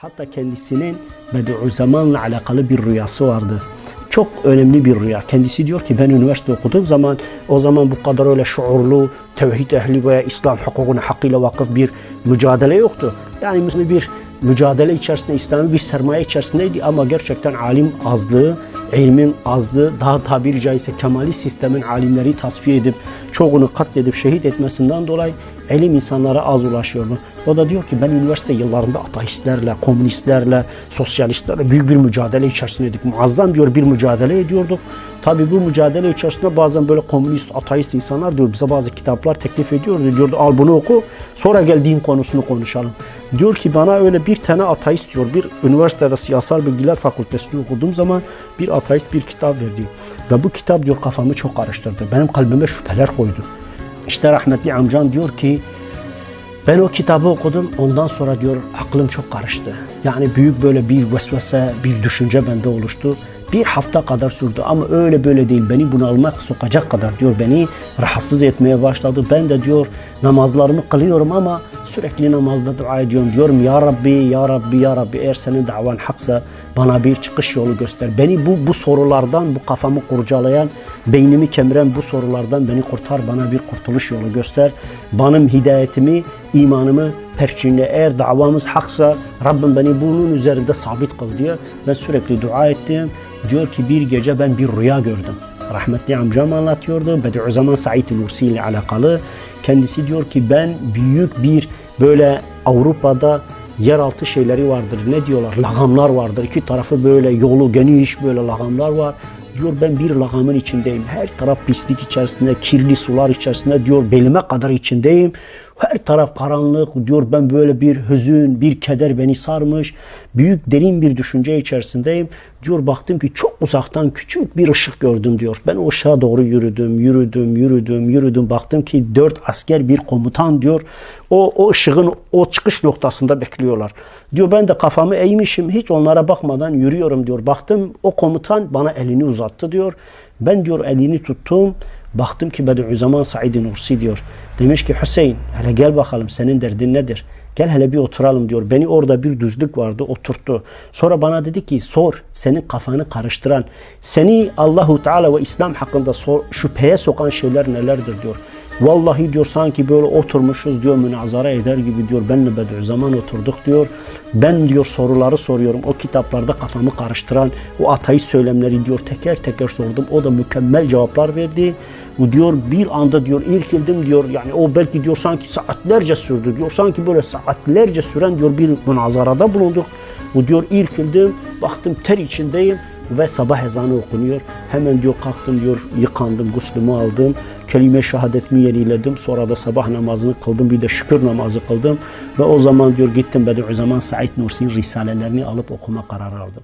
Hatta kendisinin Bediüzzaman'la alakalı bir rüyası vardı. Çok önemli bir rüya. Kendisi diyor ki ben üniversite okuduğum zaman o zaman bu kadar öyle şuurlu, tevhid ehli veya İslam hukukuna hakkıyla vakıf bir mücadele yoktu. Yani Müslüman bir mücadele içerisinde, İslami bir sermaye içerisindeydi ama gerçekten alim azlığı, ilmin azlığı, daha tabiri caizse kemali sistemin alimleri tasfiye edip çoğunu katledip şehit etmesinden dolayı ilim insanlara az ulaşıyordu. O da diyor ki ben üniversite yıllarında ateistlerle, komünistlerle, sosyalistlerle büyük bir mücadele içerisindeydik. Muazzam diyor bir mücadele ediyorduk. Tabi bu mücadele içerisinde bazen böyle komünist, ateist insanlar diyor bize bazı kitaplar teklif ediyordu. Diyordu al bunu oku sonra gel din konusunu konuşalım. Diyor ki bana öyle bir tane ateist diyor bir üniversitede siyasal bilgiler fakültesinde okuduğum zaman bir ateist bir kitap verdi. Ve bu kitap diyor kafamı çok karıştırdı. Benim kalbime şüpheler koydu. İşte rahmetli amcam diyor ki ben o kitabı okudum ondan sonra diyor aklım çok karıştı. Yani büyük böyle bir vesvese, bir düşünce bende oluştu. Bir hafta kadar sürdü ama öyle böyle değil. Beni bunalmak sokacak kadar diyor beni rahatsız etmeye başladı. Ben de diyor namazlarımı kılıyorum ama sürekli namazda dua ediyorum. Diyorum ya Rabbi, ya Rabbi, ya Rabbi eğer senin davan haksa bana bir çıkış yolu göster. Beni bu, bu sorulardan, bu kafamı kurcalayan, beynimi kemiren bu sorulardan beni kurtar. Bana bir kurtuluş yolu göster. Benim hidayetimi, imanımı perçinle. Eğer davamız haksa Rabbim beni bunun üzerinde sabit kıl diye ben sürekli dua ettim. Diyor ki bir gece ben bir rüya gördüm. Rahmetli amcam anlatıyordu. Bediüzzaman Said Nursi ile alakalı. Kendisi diyor ki ben büyük bir böyle Avrupa'da yeraltı şeyleri vardır. Ne diyorlar? Lagamlar vardır. İki tarafı böyle yolu geniş böyle lagamlar var. Diyor ben bir lagamın içindeyim. Her taraf pislik içerisinde, kirli sular içerisinde diyor belime kadar içindeyim. Her taraf karanlık diyor ben böyle bir hüzün, bir keder beni sarmış. Büyük derin bir düşünce içerisindeyim. Diyor baktım ki çok uzaktan küçük bir ışık gördüm diyor. Ben o ışığa doğru yürüdüm, yürüdüm, yürüdüm, yürüdüm. Baktım ki dört asker bir komutan diyor. O, o ışığın o çıkış noktasında bekliyorlar. Diyor ben de kafamı eğmişim hiç onlara bakmadan yürüyorum diyor. Baktım o komutan bana elini uzattı diyor. Ben diyor elini tuttum. Baktım ki Bediüzzaman Said Nursi diyor. Demiş ki Hüseyin hele gel bakalım senin derdin nedir? Gel hele bir oturalım diyor. Beni orada bir düzlük vardı oturttu. Sonra bana dedi ki sor senin kafanı karıştıran, seni Allahu Teala ve İslam hakkında sor, şüpheye sokan şeyler nelerdir diyor. Vallahi diyor sanki böyle oturmuşuz diyor münazara eder gibi diyor benle Bediüzzaman oturduk diyor. Ben diyor soruları soruyorum. O kitaplarda kafamı karıştıran o ateist söylemleri diyor teker teker sordum. O da mükemmel cevaplar verdi. Bu diyor bir anda diyor irkildim diyor. Yani o belki diyor sanki saatlerce sürdü diyor. Sanki böyle saatlerce süren diyor bir münazarada bulunduk. Bu diyor irkildim. Baktım ter içindeyim ve sabah ezanı okunuyor. Hemen diyor kalktım diyor yıkandım, guslümü aldım. Kelime şehadetimi yeniledim. Sonra da sabah namazını kıldım. Bir de şükür namazı kıldım. Ve o zaman diyor gittim Bediüzzaman Said Nursi'nin risalelerini alıp okuma kararı aldım.